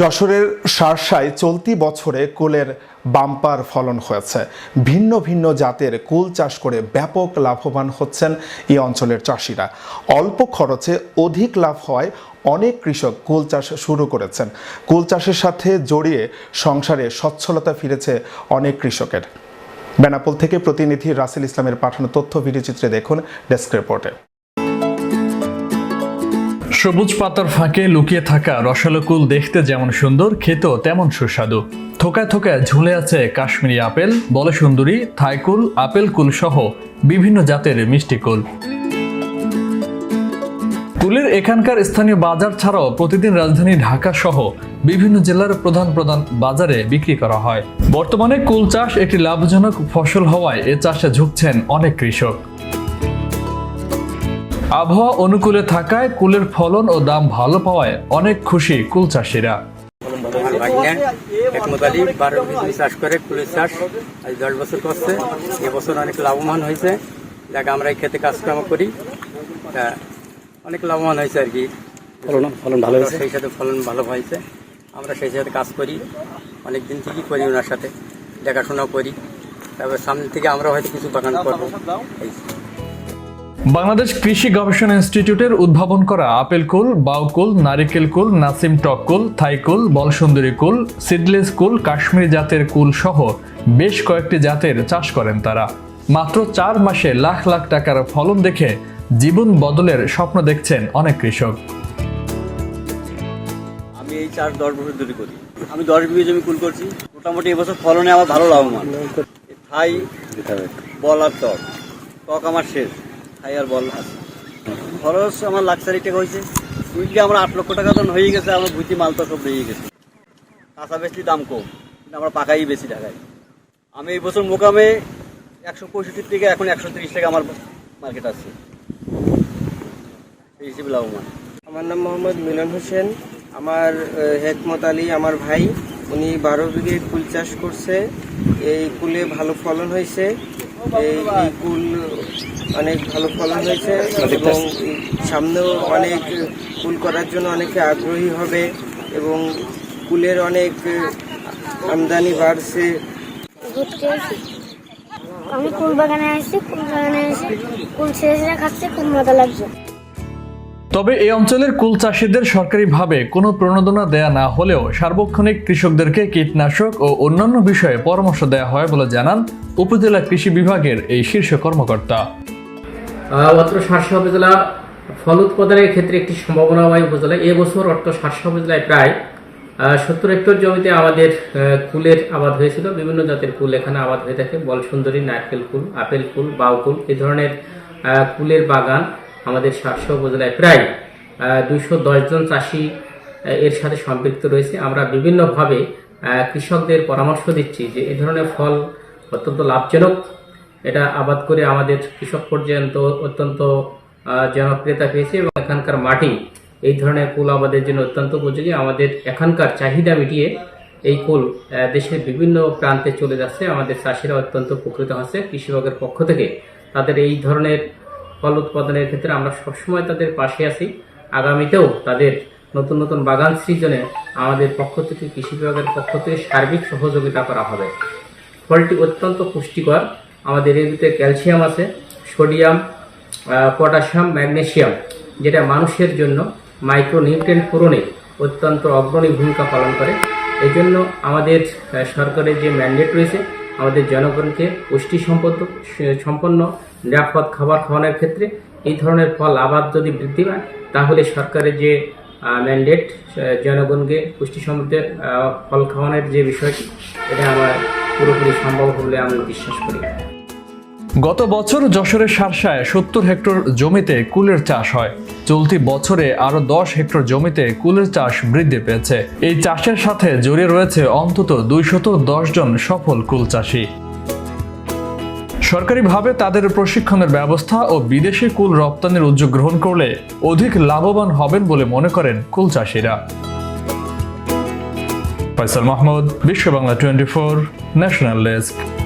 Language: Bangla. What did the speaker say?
যশোরের সারসায় চলতি বছরে কুলের বাম্পার ফলন হয়েছে। ভিন্ন ভিন্ন জাতের কুল চাষ করে ব্যাপক লাভবান হচ্ছেন এই অঞ্চলের চাষিরা। অল্প খরচে অধিক লাভ হওয়ায় অনেক কৃষক কুল চাষ শুরু করেছেন। কুল চাষের সাথে জড়িয়ে সংসারে সচ্ছলতা ফিরেছে অনেক কৃষকের। বেনাপোল থেকে প্রতিনিধি রাসেল ইসলামের পাঠানো তথ্য ভিডিওচিত্রে দেখুন, ডেস্ক রিপোর্টে। সবুজ পাতার ফাঁকে লুকিয়ে থাকা রসালো কুল দেখতে যেমন সুন্দর, খেতেও তেমন সুস্বাদু। থোকায় থোকায় ঝুলে আছে কাশ্মীরি আপেল বলসুন্দরী থাইকুল আপেল কুল সহ বিভিন্ন জাতের মিষ্টি কুল। কুলের এখানকার স্থানীয় বাজার ছাড়াও প্রতিদিন রাজধানী ঢাকা সহ বিভিন্ন জেলার প্রধান প্রধান বাজারে বিক্রি করা হয়। বর্তমানে কুল চাষ একটি লাভজনক ফসল হওয়ায় এ চাষে ঝুঁকছেন অনেক কৃষক। আবহাওয়া অনুকূলে থাকায় কুলের ফলন ও দাম ভালো পাওয়ায় অনেক খুশি কুল চাষিরা। একমত আলী বারো চাষ করে কুলের চাষ আজ দশ বছর করছে। এবছর অনেক লাভবান হয়েছে। দেখ আমরা এই খেতে কাজকর্ম করি। অনেক লাভবান হয়েছে আর কি। ফলন ফলন ভালো হয়েছে। সেই সাথে ফলন ভালো হয়েছে। আমরা সেই সাথে কাজ করি। অনেক দিন থেকেই করি ওনার সাথে। দেখাশোনাও করি। তারপর সামনে থেকে আমরা হয়তো কিছু বাগান করব। এই। বাংলাদেশ কৃষি গবেষণা ইনস্টিটিউটের উদ্ভাবন করা আপেল কুল বাউকুল নারিকেল কুল, নাসিম টক কুল থাইকুল বলসুন্দরী কুল, সিডলেস কুল, কাশ্মীরি জাতের কুল সহ বেশ কয়েকটি জাতের চাষ করেন তারা। মাত্র চার মাসে লাখ লাখ টাকার ফলন দেখে জীবন বদলের স্বপ্ন দেখছেন অনেক কৃষক। আমি এই চাষ দশ বছর ধরে করি। আমি দশ বিঘে জমি কুল করছি। মোটামুটি এবছর ফলনে আমার ভালো লাভবান। থাই, বল আর টক টক আমার শেষ। আর বল খরচ আমার লাখ চারি টাকা হয়েছে কুইলকে আমার আট লক্ষ টাকা তখন হয়ে গেছে, আমার বুঝি মাল তো সব বেরিয়ে গেছে। কাঁচা বেশি দাম কম, কিন্তু আমরা পাকাই বেশি ঢাকায়। আমি এই বছর মোকামে একশো পঁয়ষট্টি থেকে এখন একশো তিরিশ টাকা আমার মার্কেট আছে। আমার নাম মোহাম্মদ মিলন হোসেন। আমার হেকমত আলী, আমার ভাই, উনি বারো বিঘে কুল চাষ করছে। এই কুলে ভালো ফলন হয়েছে। এই কুল অনেক ভালো ফলন হয়েছে এবং সামনেও অনেক কুল করার জন্য অনেকে আগ্রহী হবে এবং কুলের অনেক আমদানি বাড়ছে। আমি কুল বাগানে আসছি, কুল বাগানে আসছি কুল ছেড়ে ছেড়ে খাচ্ছে, খুব মজা লাগছে। তবে এই অঞ্চলের কুল চাষিদের সরকারিভাবে কোনো প্রণোদনা দেয়া না হলেও সার্বক্ষণিক কৃষকদেরকে কীটনাশক ও অন্যান্য বিষয়ে পরামর্শ দেওয়া হয় বলে জানান উপজেলা কৃষি বিভাগের এই শীর্ষ কর্মকর্তা। অত্র সারসা উপজেলা ফল উৎপাদনের ক্ষেত্রে একটি সম্ভাবনাময় উপজেলা। এবছর অর্থ সারসা উপজেলায় প্রায় সত্তর হেক্টর জমিতে আমাদের কুলের আবাদ হয়েছিল। বিভিন্ন জাতের কুল এখানে আবাদ হয়ে থাকে। বল সুন্দরী নারকেল কুল, আপেল কুল বাউ কুল এই ধরনের কুলের বাগান। আমাদের সারসা উপজেলায় প্রায় দুইশো দশ জন চাষি এর সাথে সম্পৃক্ত রয়েছে। আমরা বিভিন্নভাবে কৃষকদের পরামর্শ দিচ্ছি যে এই ধরনের ফল অত্যন্ত লাভজনক। এটা আবাদ করে আমাদের কৃষক পর্যন্ত অত্যন্ত জনপ্রিয়তা পেয়েছে এবং এখানকার মাটি এই ধরনের কুল আমাদের জন্য অত্যন্ত উপযোগী। আমাদের এখানকার চাহিদা মিটিয়ে এই কুল দেশের বিভিন্ন প্রান্তে চলে যাচ্ছে। আমাদের চাষিরা অত্যন্ত উপকৃত হচ্ছে। কৃষি বিভাগের পক্ষ থেকে তাদের এই ধরনের ফল উৎপাদনের ক্ষেত্রে আমরা সবসময় তাদের পাশে আছি। আগামীতেও তাদের নতুন নতুন বাগান সৃজনে আমাদের পক্ষ থেকে কৃষি বিভাগের পক্ষ থেকে সার্বিক সহযোগিতা করা হবে। ফলটি অত্যন্ত পুষ্টিকর। আমাদের এর ভিতরে ক্যালসিয়াম আছে, সোডিয়াম পটাশিয়াম, ম্যাগনেসিয়াম, যেটা মানুষের জন্য মাইক্রোনিউট্রিয়েন্ট পূরণে অত্যন্ত অগ্রণী ভূমিকা পালন করে। এই জন্য আমাদের সরকারের যে ম্যান্ডেট রয়েছে আমাদের জনগণকে পুষ্টি সম্পদ সম্পন্ন, নিরাপদ খাবার খাওয়ানোর ক্ষেত্রে এই ধরনের ফল আবাদ যদি বৃদ্ধি পায়, তাহলে সরকারের যে ম্যান্ডেট জনগণকে পুষ্টি সম্পদের ফল খাওয়ানোর যে বিষয়টি, এটা আমার পুরোপুরি সম্ভব বলে আমি বিশ্বাস করি। গত বছর যশোরের সারসায় সত্তর হেক্টর জমিতে কুলের চাষ হয়। চলতি বছরে আরও দশ হেক্টর জমিতে কুলের চাষ বৃদ্ধি পেয়েছে। এই চাষের সাথে জড়িয়ে রয়েছে অন্তত দুইশত জন সফল কুল চাষী। সরকারিভাবে তাদের প্রশিক্ষণের ব্যবস্থা ও বিদেশি কুল রপ্তানির উদ্যোগ গ্রহণ করলে অধিক লাভবান হবেন বলে মনে করেন কুল চাষিরা। Faisal Mahmud, Bishwa Bangla twenty four, national desk.